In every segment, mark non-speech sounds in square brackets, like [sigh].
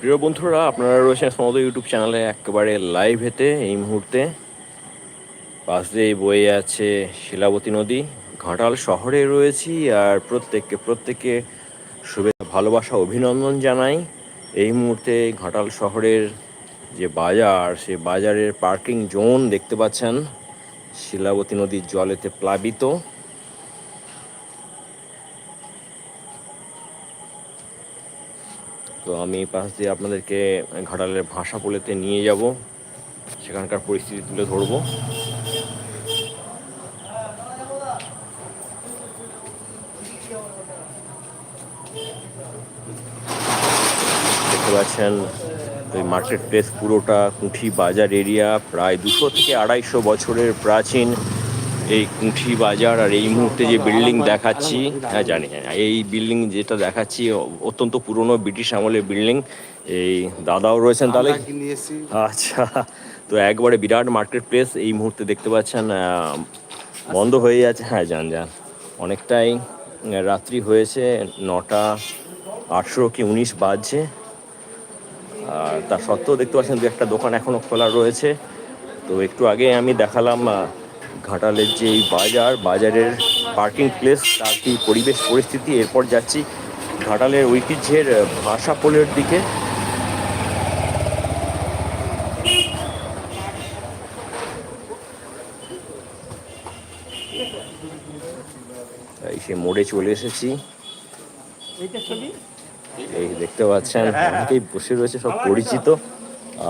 প্রিয় বন্ধুরা, আপনারা রয়েছেন সমস্ত ইউটিউব চ্যানেলে একেবারে লাইভ হেতে এই মুহূর্তে। পাশ দিয়ে বয়ে আছে শিলাবতী নদী। ঘাটাল শহরে রয়েছি আর প্রত্যেককে প্রত্যেককে শুভেচ্ছা, ভালোবাসা, অভিনন্দন জানাই। এই মুহূর্তে ঘাটাল শহরের যে বাজার, সে বাজারের পার্কিং জোন দেখতে পাচ্ছেন। শিলাবতী নদীর জলেতে প্লাবিত। তো আমি পাশ দিয়ে আপনাদেরকে ঘাটালের ভাষা বলেতে নিয়ে যাব। সেখানকার পরিস্থিতি তুলে ধরবো। দেখতে পাচ্ছেন, ওই মার্কেট প্লেস পুরোটা কুঠি বাজার এরিয়া, প্রায় দুশো থেকে আড়াইশো বছরের প্রাচীন। এই কুঠি বাজার আর এই মুহূর্তে যে বিল্ডিং দেখাচ্ছি হ্যাঁ জানি জানি এই বিল্ডিং যেটা দেখাচ্ছি অত্যন্ত পুরনো ব্রিটিশ আমলের বিল্ডিং এই দাদাও রয়েছেন তাহলে? আচ্ছা তো একবারে বিরাট মার্কেট প্লেস এই মুহূর্তে দেখতে পাচ্ছেন বন্ধ হয়ে যাচ্ছে হ্যাঁ যান যান অনেকটাই রাত্রি হয়েছে নটা আটশো কি উনিশ বাজছে আর তার সত্ত্বেও দেখতে পাচ্ছেন দু একটা দোকান এখনও খোলা রয়েছে তো একটু আগে আমি দেখালাম ঘাটালের যে এই বাজার বাজারের পার্কিং প্লেস তার কি পরিবেশ পরিস্থিতি? এরপর যাচ্ছি ঘাটালের ঐতিহ্যের ভাষা পোলের দিকে। এই সে মোড়ে চলে এসেছি। এই দেখতে পাচ্ছেন অনেকেই বসে রয়েছে সব পরিচিত।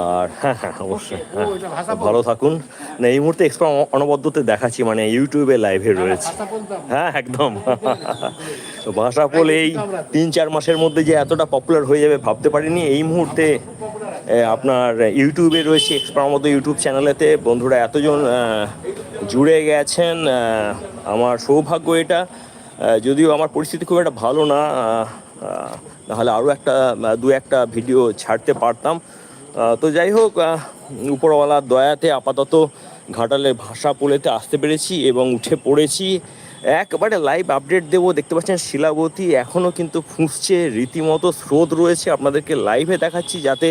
আর হ্যাঁ হ্যাঁ অবশ্যই হ্যাঁ। ভালো থাকুন। না এই মুহূর্তে এক্সট্রা অনবদ্যতে দেখাচ্ছি মানে ইউটিউবে লাইভে রয়েছে। হ্যাঁ একদম। [laughs] তো ভাষা পোল এই তিন চার মাসের মধ্যে যে এতটা পপুলার হয়ে যাবে ভাবতে পারিনি এই মুহূর্তে আপনার ইউটিউবে রয়েছে এক্সপার মতো ইউটিউব চ্যানেলেতে বন্ধুরা এতজন জুড়ে গেছেন আমার সৌভাগ্য এটা। যদিও আমার পরিস্থিতি খুব একটা ভালো না নাহলে আরও একটা দু একটা ভিডিও ছাড়তে পারতাম। তো যাই হোক উপরওয়ালার দয়াতে আপাতত ঘাটালের ভাষা পোলেতে আসতে পেরেছি এবং উঠে পড়েছি। একবারে লাইভ আপডেট দেবো, দেখতে পাচ্ছেন শিলাবতী এখনও কিন্তু ফুঁসছে রীতিমতো স্রোত রয়েছে আপনাদেরকে লাইভে দেখাচ্ছি যাতে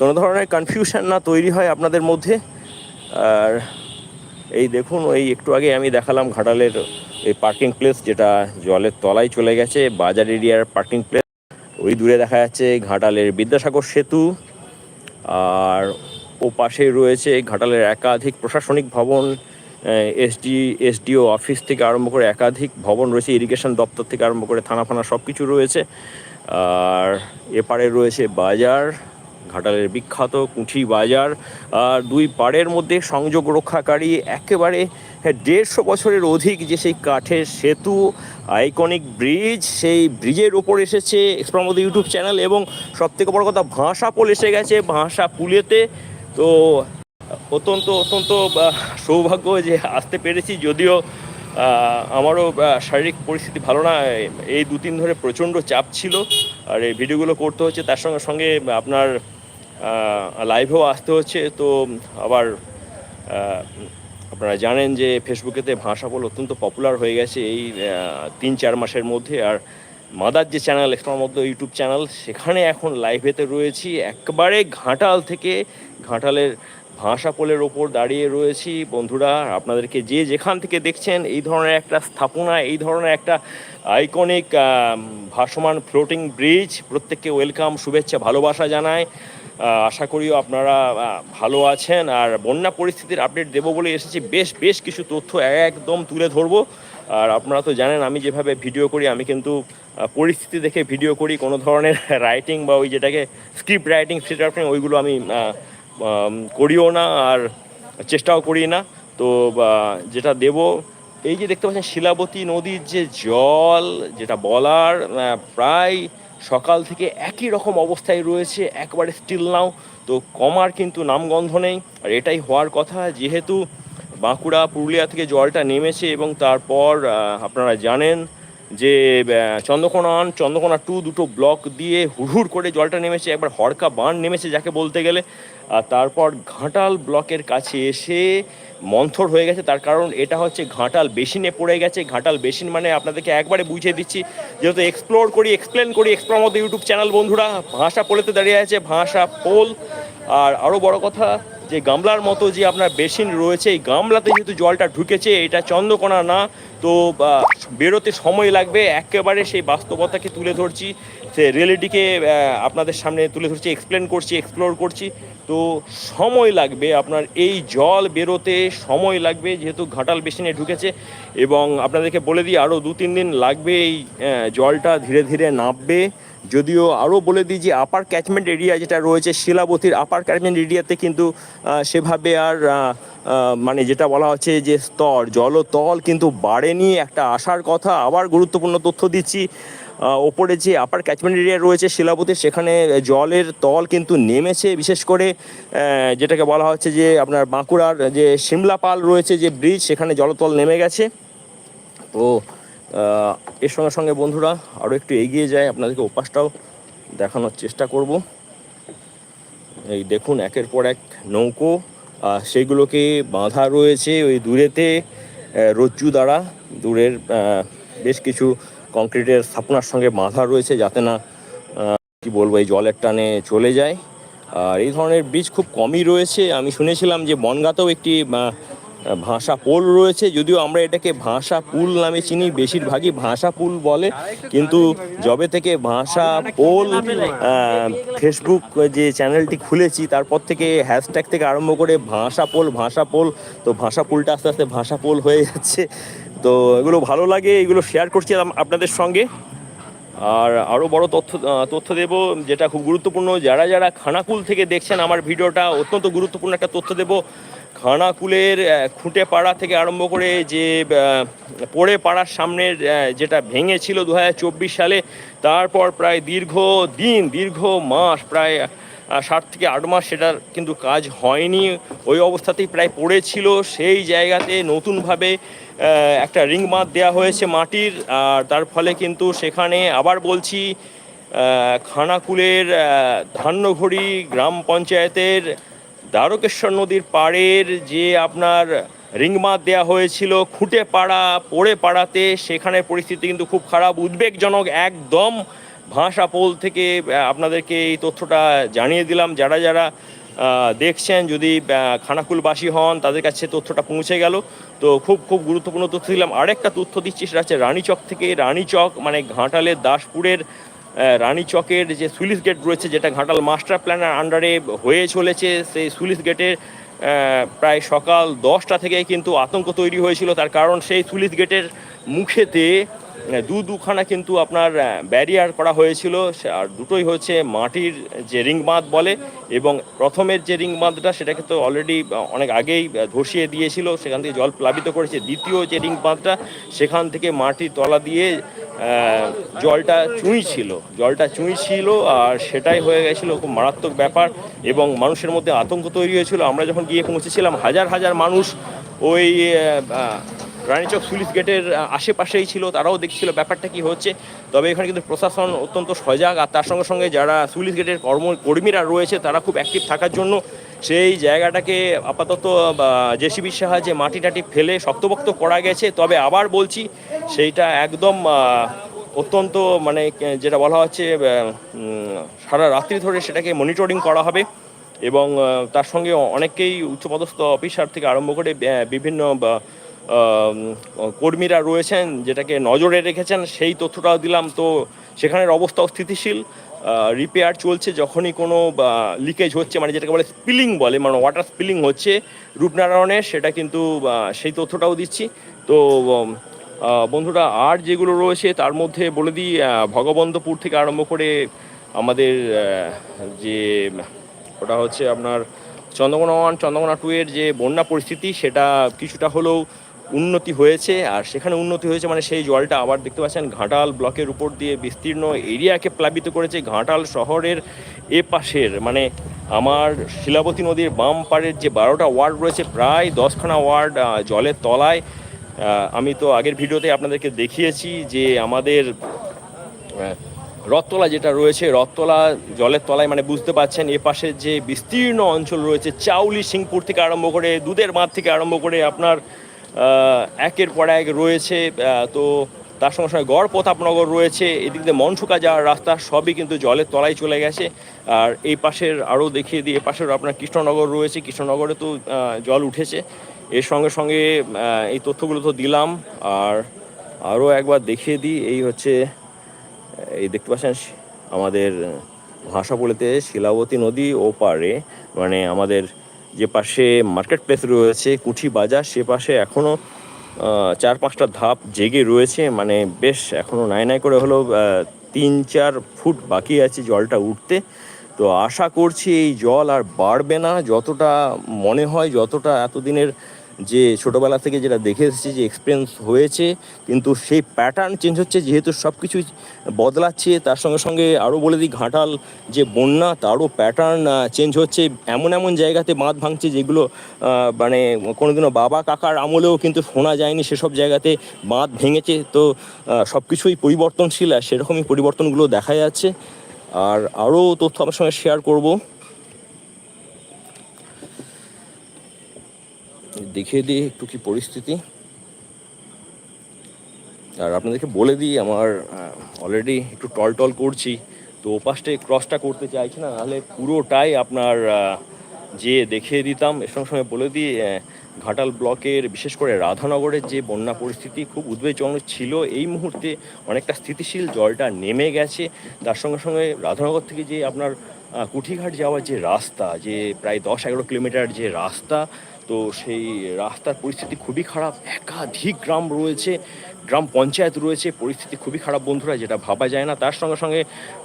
কোনো ধরনের কনফিউশন না তৈরি হয় আপনাদের মধ্যে। আর এই দেখুন ওই একটু আগে আমি দেখালাম ঘাটালের এই পার্কিং প্লেস যেটা জলের তলায় চলে গেছে, বাজার এরিয়ার পার্কিং প্লেস ওই দূরে দেখা যাচ্ছে ঘাটালের বিদ্যাসাগর সেতু। আর ও পাশে রয়েছে ঘাটালের একাধিক প্রশাসনিক ভবন এসডি এসডিও অফিস থেকে আরম্ভ করে একাধিক ভবন রয়েছে ইরিগেশন দপ্তর থেকে আরম্ভ করে থানা ফানা সব কিছু রয়েছে। আর এপারে রয়েছে বাজার, ঘাটালের বিখ্যাত কুঠি বাজার। আর দুই পাড়ের মধ্যে সংযোগ রক্ষাকারী একেবারে দেড়শো বছরের অধিক যে সেই কাঠের সেতু আইকনিক ব্রিজ সেই ব্রিজের ওপর এসেছে এক্সপ্রামদ ইউটিউব চ্যানেল এবং সবথেকে বড় কথা, ভাষা পোল এসে গেছে ভাষা পুলেতে। তো, অত্যন্ত অত্যন্ত সৌভাগ্য যে আসতে পেরেছি, যদিও আমারও শারীরিক পরিস্থিতি ভালো না, এই দু তিন ধরে প্রচণ্ড চাপ ছিল। আর এই ভিডিওগুলো করতে হচ্ছে, তার সঙ্গে সঙ্গে আপনার লাইভেও আসতে হচ্ছে। তো, আবার আপনারা জানেন যে ফেসবুকেতে ভাষা বল অত্যন্ত পপুলার হয়ে গেছে এই তিন চার মাসের মধ্যে। আর মাদার যে চ্যানেল এক্সট্রার মধ্যে ইউটিউব চ্যানেল সেখানে এখন লাইভেতে রয়েছি। একবারে ঘাটাল থেকে ঘাটালের ভাষা পোলের ওপর দাঁড়িয়ে রয়েছি। বন্ধুরা, আপনাদেরকে যে যেখান থেকে দেখছেন, এই ধরনের একটা স্থাপনা, এই ধরনের একটা আইকনিক ভাসমান ফ্লোটিং ব্রিজ প্রত্যেককে ওয়েলকাম শুভেচ্ছা, ভালোবাসা জানায়। আশা করিও আপনারা ভালো আছেন। আর বন্যা পরিস্থিতির আপডেট দেবো বলে এসেছি। বেশ বেশ কিছু তথ্য একদম তুলে ধরবো। আর আপনারা তো জানেন, আমি যেভাবে ভিডিও করি, আমি কিন্তু পরিস্থিতি দেখে ভিডিও করি। কোনো ধরনের [laughs] রাইটিং বা ওই যেটাকে স্ক্রিপ্ট রাইটিং স্ক্রিপ্ট রাইটিং ওইগুলো আমি করিও না আর চেষ্টাও করি না। তো যেটা দেব, এই যে দেখতে পাচ্ছেন শিলাবতী নদীর যে জল, যেটা বলার প্রায় সকাল থেকে একই রকম অবস্থায় রয়েছে, একবারে স্টিল নাও তো কমার কিন্তু নামগন্ধ নেই, আর এটাই হওয়ার কথা। যেহেতু বাঁকুড়া, পুরুলিয়া থেকে জলটা নেমেছে এবং তারপর আপনারা জানেন যে চন্দ্রকোনা ওয়ান চন্দ্রকোনা টু দুটো ব্লক দিয়ে হুড়হুড় করে জলটা নেমেছে, একবার হড়কা বান নেমেছে যাকে বলতে গেলে। আর তারপর ঘাটাল ব্লকের কাছে এসে মন্থর হয়ে গেছে, তার কারণ এটা হচ্ছে ঘাটাল বেসিনে পড়ে গেছে। ঘাটাল বেসিন মানে আপনাদেরকে একবারে বুঝিয়ে দিচ্ছি, যেহেতু এক্সপ্লোর করি এক্সপ্লেন করি এক্সপ্লোর মধ্যে ইউটিউব চ্যানেল বন্ধুরা। ভাষা পোলেতে দাঁড়িয়ে আছে, ভাষা পোল। আর আরও বড় কথা, যে গামলার মতো যে আপনার বেসিন রয়েছে, এই গামলাতে যেহেতু জলটা ঢুকেছে, এটা চন্দ্রকোনা না, তো বেরোতে সময় লাগবে। একেবারে সেই বাস্তবতাকে তুলে ধরছি। সে রিয়েলিটিকে আপনাদের সামনে তুলে ধরছি এক্সপ্লেন করছি এক্সপ্লোর করছি। তো সময় লাগবে আপনার এই জল বেরোতে, সময় লাগবে যেহেতু ঘাটাল বেসিনে ঢুকেছে এবং আপনাদেরকে বলে দিই আরও দু তিন দিন লাগবে এই জলটা ধীরে ধীরে নামবে। যদিও আরও বলে দিই যে আপার ক্যাচমেন্ট এরিয়া যেটা রয়েছে, শিলাবতীর আপার ক্যাচমেন্ট এরিয়াতে কিন্তু সেভাবে আর মানে যেটা বলা হচ্ছে যে স্তর, জলতল কিন্তু বাড়েনি। একটা আসার কথা, আবার গুরুত্বপূর্ণ তথ্য দিচ্ছি। ওপরে যে আপার ক্যাচমেন্ট এরিয়া রয়েছে শিলাবতীর সেখানে জলের তল কিন্তু নেমেছে। বিশেষ করে যেটাকে বলা হচ্ছে যে আপনার বাঁকুড়ার যে সিমলাপাল রয়েছে যে ব্রিজ সেখানে জলতল নেমে গেছে। তো এর সঙ্গে সঙ্গে বন্ধুরা আরও একটু এগিয়ে যায় আপনাদেরকে ওপাশটাও দেখানোর চেষ্টা করব। এই দেখুন একের পর এক নৌকো আহ, সেইগুলোকে বাঁধা রয়েছে ওই দূরেতে রজ্জু দ্বারা। দূরের বেশ কিছু কংক্রিটের স্থাপনার সঙ্গে বাঁধা রয়েছে যাতে না কি বলব, এই জলের টানে চলে যায়। আর এই ধরনের ব্রিজ খুব কমই রয়েছে। আমি শুনেছিলাম যে বনগাঁতেও একটি ভাষা পোল রয়েছে। যদিও আমরা এটাকে ভাষা পুল নামে চিনি, বেশিরভাগই ভাষা পুল বলে। কিন্তু যবে থেকে ভাষা পোল ফেসবুক যে চ্যানেলটি খুলেছি, তারপর থেকে হ্যাশট্যাগ থেকে আরম্ভ করে ভাষা পোল ভাষা পোল, তো ভাষা পুলটা আস্তে আস্তে ভাষা পোল হয়ে যাচ্ছে। তো এগুলো ভালো লাগে, এগুলো শেয়ার করছি আপনাদের সঙ্গে। আর আরও বড় তথ্য তথ্য দেব, যেটা খুব গুরুত্বপূর্ণ, যারা যারা খানাকুল থেকে দেখছেন আমার ভিডিওটা, অত্যন্ত গুরুত্বপূর্ণ একটা তথ্য দেব। খানাকুলের খুঁটে পাড়া থেকে আরম্ভ করে যে পড়ে পাড়ার সামনের যেটা ভেঙেছিল দু হাজার চব্বিশ সালে, তারপর প্রায় দীর্ঘ দিন, দীর্ঘ মাস, প্রায় সাত থেকে আট মাস সেটার কিন্তু কাজ হয়নি। ওই অবস্থাতেই প্রায় পড়েছিল। সেই জায়গাতে নতুনভাবে একটা রিং বাঁধ দেওয়া হয়েছে মাটির। আর তার ফলে কিন্তু সেখানে আবার বলছি খানাকুলের ধান্যঘড়ি গ্রাম পঞ্চায়েতের দ্বারকেশ্বর নদীর পাড়ের যে আপনার রিং বাঁধ দেওয়া হয়েছিল খুঁটে পাড়া পড়ে পাড়াতে সেখানে পরিস্থিতি কিন্তু খুব খারাপ, উদ্বেগজনক একদম। ভাষা পোল থেকে আপনাদেরকে এই তথ্যটা জানিয়ে দিলাম। যারা যারা দেখছেন, যদি খানাকুলবাসী হন, তাদের কাছে তথ্যটা পৌঁছে গেল। তো খুব খুব গুরুত্বপূর্ণ তথ্য দিলাম। আরেকটা তথ্য দিচ্ছি, সেটা হচ্ছে রানীচক থেকে। রানীচক মানে ঘাটালের দাসপুরের রানীচকের যে সুইলিশ গেট রয়েছে, যেটা ঘাটাল মাস্টার প্ল্যানের আন্ডারে হয়ে চলেছে, সেই সুইলিশ গেটের প্রায় সকাল দশটা থেকে কিন্তু আতঙ্ক তৈরি হয়েছিল। তার কারণ সেই সুইলিশ গেটের মুখেতে দু দুখানা কিন্তু আপনার ব্যারিয়ার করা হয়েছিল। আর দুটোই হচ্ছে মাটির যে রিং বাঁধ বলে এবং প্রথমের যে রিং বাঁধটা সেটাকে তো অলরেডি অনেক আগেই ধসিয়ে দিয়েছিল। সেখান থেকে জল প্লাবিত করেছে। দ্বিতীয় যে রিং বাঁধটা, সেখান থেকে মাটির তলা দিয়ে জলটা চুঁই ছিল। জলটা চুঁই ছিল আর সেটাই হয়ে গেছিল। খুব মারাত্মক ব্যাপার এবং মানুষের মধ্যে আতঙ্ক তৈরি হয়েছিল। আমরা যখন গিয়ে পৌঁছেছিলাম, হাজার হাজার মানুষ ওই রানীচক সুইলিশ গেটের আশেপাশেই ছিল, তারাও দেখছিল ব্যাপারটা কি হচ্ছে। তবে এখানে কিন্তু প্রশাসন অত্যন্ত সজাগ, আর তার সঙ্গে সঙ্গে যারা সুইলিশ গেটের কর্ম, কর্মীরা রয়েছে, তারা খুব অ্যাক্টিভ থাকার জন্য সেই জায়গাটাকে আপাতত জেসিবির সাহায্যে মাটি টাটি ফেলে শক্তপোক্ত করা গেছে। তবে আবার বলছি, সেইটা একদম অত্যন্ত মানে যেটা বলা হচ্ছে সারা রাত্রি ধরে সেটাকে মনিটরিং করা হবে এবং তার সঙ্গে অনেকেই উচ্চপদস্থ অফিসার থেকে আরম্ভ করে বিভিন্ন কর্মীরা রয়েছেন, যেটাকে নজরে রেখেছেন, সেই তথ্যটাও দিলাম। তো সেখানের অবস্থাও স্থিতিশীল। রিপেয়ার চলছে যখনই কোনো লিকেজ হচ্ছে মানে যেটাকে বলে স্পিলিং বলে মানে ওয়াটার স্পিলিং হচ্ছে রূপনারায়ণের সেটা কিন্তু সেই তথ্যটাও দিচ্ছি। তো বন্ধুরা, আর যেগুলো রয়েছে, তার মধ্যে বলে দিই ভগবন্তপুর থেকে আরম্ভ করে আমাদের যে, ওটা হচ্ছে আপনার চন্দ্রকোনা ওয়ান চন্দ্রকোনা টু এর যে বন্যা পরিস্থিতি, সেটা কিছুটা হলেও উন্নতি হয়েছে, আর সেখানে উন্নতি হয়েছে মানে সেই জলটা আবার দেখতে পাচ্ছেন, ঘাটাল ব্লকের উপর দিয়ে বিস্তীর্ণ এরিয়াকে প্লাবিত করেছে ঘাটাল শহরের এ পাশের মানে আমার শিলাবতী নদীর বাম পাড়ের যে বারোটা ওয়ার্ড রয়েছে, প্রায় দশখানা ওয়ার্ড জলের তলায়। আমি তো আগের ভিডিওতে আপনাদেরকে দেখিয়েছি যে আমাদের রথতলা যেটা রয়েছে, রথতলা জলের তলায় মানে বুঝতে পারছেন এ পাশে যে বিস্তীর্ণ অঞ্চল রয়েছে, চাউলি সিংপুর থেকে আরম্ভ করে, দুধের মাঠ থেকে আরম্ভ করে আপনার একের পর এক রয়েছে তো তার সঙ্গে সঙ্গে গড় প্রতাপনগর রয়েছে, এদিক দিয়ে মনসুকা যাওয়ার রাস্তা সবই কিন্তু জলের তলায় চলে গেছে। আর এই পাশের আরও দেখিয়ে দিই, এ পাশের আপনার কৃষ্ণনগর রয়েছে, কৃষ্ণনগরে তো জল উঠেছে। এর সঙ্গে সঙ্গে এই তথ্যগুলো তো দিলাম, আর আরও একবার দেখিয়ে দিই, এই হচ্ছে, এই দেখতে পাচ্ছেন, আমাদের ভাষাপল্লিতে শিলাবতী নদী ওপারে মানে আমাদের যে পাশে মার্কেট প্লেস রয়েছে, কুঠি বাজার, সে পাশে এখনও চার পাঁচটা ধাপ জেগে রয়েছে। মানে বেশ এখনও নাই নাই করে হলেও তিন চার ফুট বাকি আছে জলটা উঠতে। তো আশা করছি এই জল আর বাড়বে না। যতটা মনে হয়, যতটা এতদিনের যে ছোটোবেলা থেকে যেটা দেখে এসেছি যে এক্সপিরিয়েন্স হয়েছে, কিন্তু সেই প্যাটার্ন চেঞ্জ হচ্ছে, যেহেতু সব কিছুই বদলাচ্ছে, তার সঙ্গে সঙ্গে আরও বলে দিই, ঘাটাল যে বন্যা, তারও প্যাটার্ন চেঞ্জ হচ্ছে। এমন এমন জায়গাতে বাঁধ ভাঙছে যেগুলো মানে কোনোদিনও বাবা কাকার আমলেও কিন্তু শোনা যায়নি সেসব জায়গাতে বাঁধ ভেঙেছে। তো সব কিছুই পরিবর্তনশীল আর সেরকমই পরিবর্তনগুলো দেখা যাচ্ছে। আর আরও তথ্য আমার সঙ্গে শেয়ার করব। দেখিয়ে দিই একটু কি পরিস্থিতি। আর আপনাদেরকে বলে দিই, আমার অলরেডি একটু টল টল করছি। তো ওপাশটায় ক্রসটা করতে চাইছি না, নাহলে পুরোটাই আপনার যে দেখিয়ে দিতাম, এর সঙ্গে সঙ্গে বলে দিই ঘাটাল ব্লকের, বিশেষ করে রাধানগরের যে বন্যা পরিস্থিতি খুব উদ্বেগজনক ছিল, এই মুহূর্তে অনেকটা স্থিতিশীল জলটা নেমে গেছে। তার সঙ্গে সঙ্গে রাধানগর থেকে যে আপনার কুঠিঘাট যাওয়ার যে রাস্তা, যে প্রায় দশ এগারো কিলোমিটার যে রাস্তা তো সেই রাস্তার পরিস্থিতি খুবই খারাপ। একাধিক গ্রাম রয়েছে, গ্রাম পঞ্চায়েত রয়েছে, পরিস্থিতি খুবই খারাপ বন্ধুরা, যেটা ভাবা যায় না। তার সঙ্গে সঙ্গে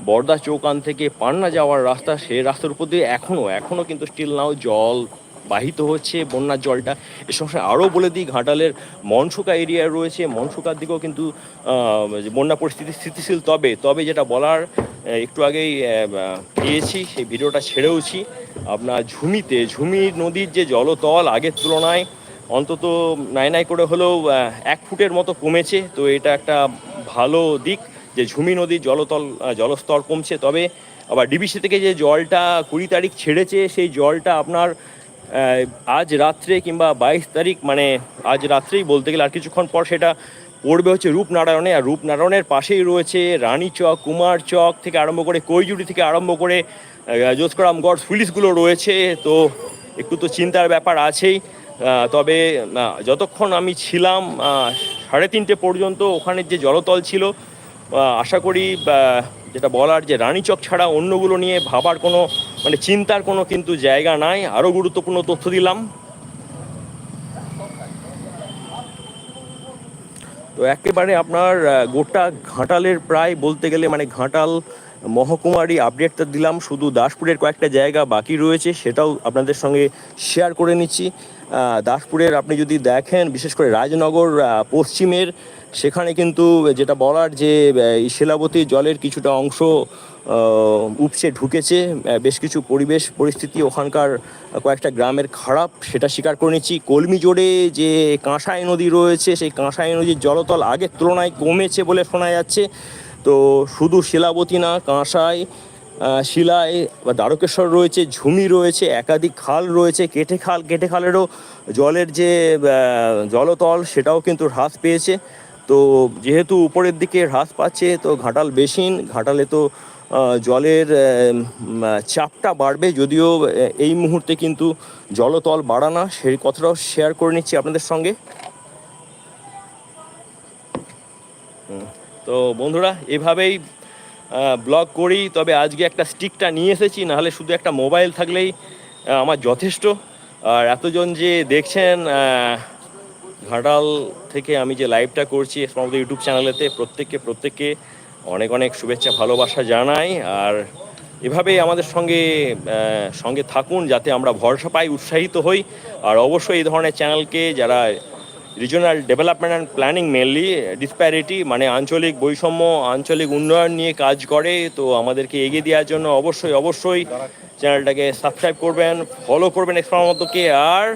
বর্দা চৌকান থেকে পান্না যাওয়ার রাস্তা, সেই রাস্তার উপর দিয়ে এখনও এখনও কিন্তু স্টিল নাও জল বাহিত হচ্ছে বন্যার জলটা। সঙ্গে আরও বলে দিই, ঘাটালের মনসুকা এরিয়া রয়েছে। মনসুকার দিকেও কিন্তু বন্যা পরিস্থিতি স্থিতিশীল তবে তবে যেটা বলার একটু আগেই পেয়েছি, সেই ভিডিওটা ছেড়েওছি। আপনার ঝুমিতে, ঝুমি নদীর যে জলতল আগের তুলনায় অন্তত নাই নাই করে হলেও এক ফুটের মতো কমেছে। তো এটা একটা ভালো দিক যে ঝুমি নদীর জলতল জলস্তর কমছে। তবে আবার ডিবিসি থেকে যে জলটা কুড়ি তারিখ ছেড়েছে, সেই জলটা আপনার আজ রাত্রে কিংবা বাইশ তারিখ মানে আজ রাত্রেই বলতে গেলে আর কিছুক্ষণ পর সেটা পড়বে হচ্ছে রূপনারায়ণে। আর রূপনারায়ণের পাশেই রয়েছে রানী চক, কুমার চক থেকে আরম্ভ করে কৈজুড়ি থেকে আরম্ভ করে জোসকরামগড় পুলিশগুলো রয়েছে। তো একটু তো চিন্তার ব্যাপার আছেই। তবে যতক্ষণ আমি ছিলাম সাড়ে তিনটে পর্যন্ত ওখানে যে জলতল ছিল আশা করি যেটা বলার যে রানীচক ছাড়া অন্যগুলো নিয়ে ভাবার কোনো মানে চিন্তার কোনো কিন্তু জায়গা নাই। আরও গুরুত্বপূর্ণ তথ্য দিলাম। তো একেবারে আপনার গোটা ঘাটালের প্রায় বলতে গেলে মানে ঘাটাল মহকুমারই আপডেটটা দিলাম। শুধু দাসপুরের কয়েকটা জায়গা বাকি রয়েছে, সেটাও আপনাদের সঙ্গে শেয়ার করে নিচ্ছি। দাসপুরের আপনি যদি দেখেন, বিশেষ করে রাজনগর পশ্চিমের, সেখানে কিন্তু যেটা বলার যে শিলাবতী জলের কিছুটা অংশ উপচে ঢুকেছে। বেশ কিছু পরিবেশ, পরিস্থিতি ওখানকার কয়েকটা গ্রামের খারাপ, সেটা স্বীকার করে নিচ্ছি। কলমি জোড়ে যে কাঁসাই নদী রয়েছে, সেই কাঁসাই নদীর জলতল আগের তুলনায় কমেছে বলে শোনা যাচ্ছে। তো শুধু শিলাবতী না, কাঁসাই শিলায় বা দ্বারকেশ্বর রয়েছে, ঝুমি রয়েছে, একাধিক খাল রয়েছে, কেটে খাল, কেটে খালেরও জলের যে জলতল, সেটাও কিন্তু হ্রাস পেয়েছে। তো যেহেতু উপরের দিকে হ্রাস পাচ্ছে, তো ঘাটাল বেসিন ঘাটালে তো জলের চাপটা বাড়বে যদিও এই মুহূর্তে কিন্তু জলতল বাড়া না। সেই কথাটাও শেয়ার করে নিচ্ছি আপনাদের সঙ্গে। তো বন্ধুরা, এভাবেই ব্লগ করি। তবে আজকে একটা স্টিকটা নিয়ে এসেছি, নাহলে শুধু একটা মোবাইল থাকলেই আমার যথেষ্ট। আর এতজন যে দেখছেন ঘাটাল থেকে আমি যে লাইভটা করছি সমস্ত ইউটিউব চ্যানেলেতে প্রত্যেককে প্রত্যেককে অনেক অনেক শুভেচ্ছা, ভালোবাসা জানাই। আর এভাবেই আমাদের সঙ্গে সঙ্গে থাকুন যাতে আমরা ভরসা পাই, উৎসাহিত হই। আর অবশ্যই এই ধরনের চ্যানেলকে যারা regional development and planning mainly disparity মানে আঞ্চলিক বৈষম্য, আঞ্চলিক উন্নয়ন নিয়ে কাজ করে, তো আমাদেরকে এগিয়ে দেওয়ার জন্য অবশ্যই অবশ্যই চ্যানেলটাকে সাবস্ক্রাইব করবেন ফলো করবেন এক্সপ্রামতকে আর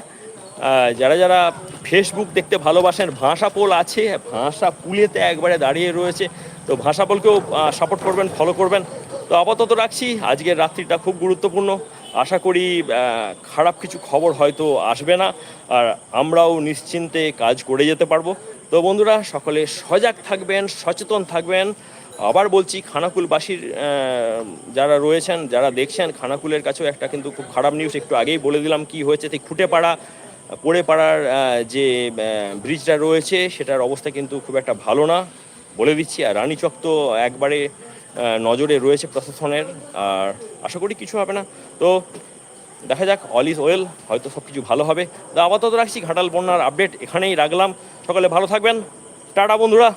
যারা যারা ফেসবুক দেখতে ভালোবাসেন ভাষা পোল আছে ভাষা পুলেতে একবারে দাঁড়িয়ে রয়েছে তো ভাষা বলকেও সাপোর্ট করবেন ফলো করবেন। তো আপাতত রাখছি। আজকের রাত্রিটা খুব গুরুত্বপূর্ণ। আশা করি খারাপ কিছু খবর হয়তো আসবে না। আর আমরাও নিশ্চিন্তে কাজ করে যেতে পারব। তো বন্ধুরা, সকলে সজাগ থাকবেন, সচেতন থাকবেন। আবার বলছি, খানাকুলবাসীর যারা রয়েছেন, যারা দেখছেন, খানাকুলের কাছেও একটা কিন্তু খুব খারাপ নিউজ একটু আগেই বলে দিলাম কি হয়েছে। ঠিক খুঁটে পাড়া পড়ে পাড়ার যে ব্রিজটা রয়েছে, সেটার অবস্থা কিন্তু খুব একটা ভালো না। বলে দিচ্ছি, আর রানীচক তো একবারে নজরে রয়েছে প্রশাসনের, আর আশা করি কিছু হবে না। তো দেখা যাক অল ইজ ওয়েল হয়তো সব কিছু ভালো হবে। তো আপাতত রাখছি, ঘাটাল বন্যার আপডেট এখানেই রাখলাম। সকালে ভালো থাকবেন। টাটা বন্ধুরা।